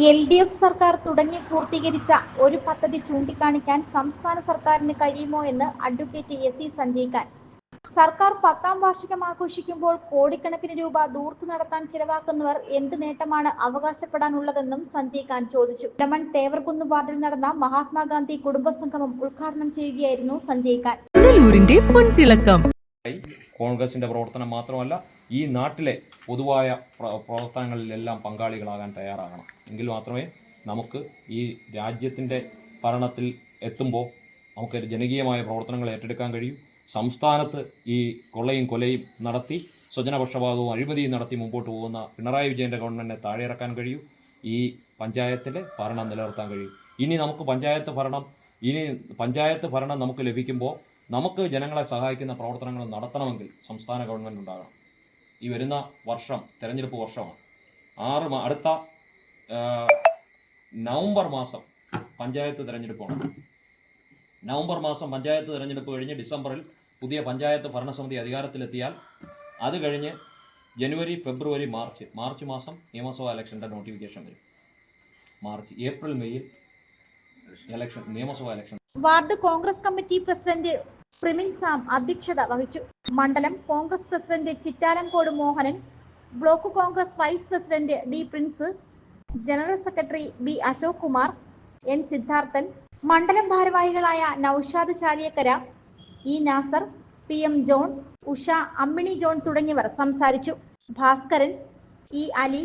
L D F സർക്കാർ തുടങ്ങി പൂർത്തീകരിച്ച ഒരു പദ്ധതി ചൂണ്ടിക്കാണിക്കാൻ സംസ്ഥാന സർക്കാരിന് കഴിയുമോ എന്ന് advocate S C Sanjay Khan സർക്കാർ പത്താം വാർഷികം ആഘോഷിക്കുമ്പോൾ കോടിക്കണക്കിന് രൂപ ദൂർത്ത് നടത്താൻ ചിലവാക്കുന്നവർ എന്ത് നേട്ടമാണ് അവകാശപ്പെടാനുള്ളതെന്നും സഞ്ജയ് ഖാൻ ചോദിച്ചു. ഇടമൺ തേവർകുന്ന് വാർഡിൽ നടന്ന മഹാത്മാഗാന്ധി കുടുംബസംഗമം ഉദ്ഘാടനം ചെയ്യുകയായിരുന്നു സഞ്ജയ് ഖാൻ കോൺഗ്രസിന്റെ പ്രവർത്തനം മാത്രമല്ല ഈ നാട്ടിലെ പൊതുവായ പ്ര- പ്രവർത്തനങ്ങളിലെല്ലാം പങ്കാളികളാകാൻ തയ്യാറാകണം. എങ്കിൽ മാത്രമേ നമുക്ക് ഈ രാജ്യത്തിന്റെ ഭരണത്തിൽ എത്തുമ്പോൾ നമുക്ക് ജനകീയമായ പ്രവർത്തനങ്ങൾ ഏറ്റെടുക്കാൻ കഴിയൂ. സംസ്ഥാനത്ത് ഈ കൊള്ളയും കൊലയും നടത്തി സ്വജനപക്ഷപാതവും അഴിമതിയും നടത്തി മുമ്പോട്ട് പോകുന്ന പിണറായി വിജയന്റെ ഗവൺമെന്റിനെ താഴെയിറക്കാൻ കഴിയൂ. ഈ പഞ്ചായത്തിലെ ഭരണം നിലനിർത്താൻ കഴിയും. ഇനി നമുക്ക് പഞ്ചായത്ത് ഭരണം ഇനി പഞ്ചായത്ത് ഭരണം നമുക്ക് ലഭിക്കുമ്പോൾ നമുക്ക് ജനങ്ങളെ സഹായിക്കുന്ന പ്രവർത്തനങ്ങൾ നടത്തണമെങ്കിൽ സംസ്ഥാന ഗവൺമെന്റ് ഉണ്ടാകണം. ഈ വരുന്ന വർഷം തെരഞ്ഞെടുപ്പ് വർഷമാണ്. ആറ് അടുത്ത നവംബർ മാസം പഞ്ചായത്ത് തെരഞ്ഞെടുപ്പാണ്. നവംബർ മാസം പഞ്ചായത്ത് തെരഞ്ഞെടുപ്പ് കഴിഞ്ഞ് ഡിസംബറിൽ പുതിയ പഞ്ചായത്ത് ഭരണസമിതി അധികാരത്തിലെത്തിയാൽ അത് കഴിഞ്ഞ് ജനുവരി ഫെബ്രുവരി മാർച്ച് മാർച്ച് മാസം നിയമസഭാ ഇലക്ഷന്റെ നോട്ടിഫിക്കേഷൻ വരും. മാർച്ച് ഏപ്രിൽ മെയ്യിൽ ഇലക്ഷൻ നിയമസഭാ election. Ward Congress committee president Primin Sam അധ്യക്ഷത വഹിച്ചു. മണ്ഡലം Congress president Chittalamkode Mohanan block Congress vice president D Prince general secretary B Ashok Kumar N Siddharthan മണ്ഡലം ഭാരവാഹികളായ Naushad Chaliyakkara E Nasar P M John Usha Ammini John തുടങ്ങിയവർ സംസാരിച്ചു. Bhaskaran E Ali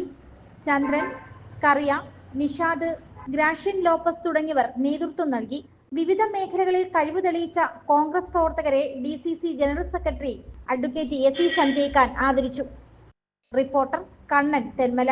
Chandran Scaria Nishad ഗ്രാഷ്യൻ Lopez തുടങ്ങിയവർ നേതൃത്വം നൽകി. വിവിധ മേഖലകളിൽ കഴിവ് തെളിയിച്ച കോൺഗ്രസ് പ്രവർത്തകരെ D C C general secretary advocate S C Sanjay Khan ആദരിച്ചു. റിപ്പോർട്ടർ കണ്ണൻ തെന്മല.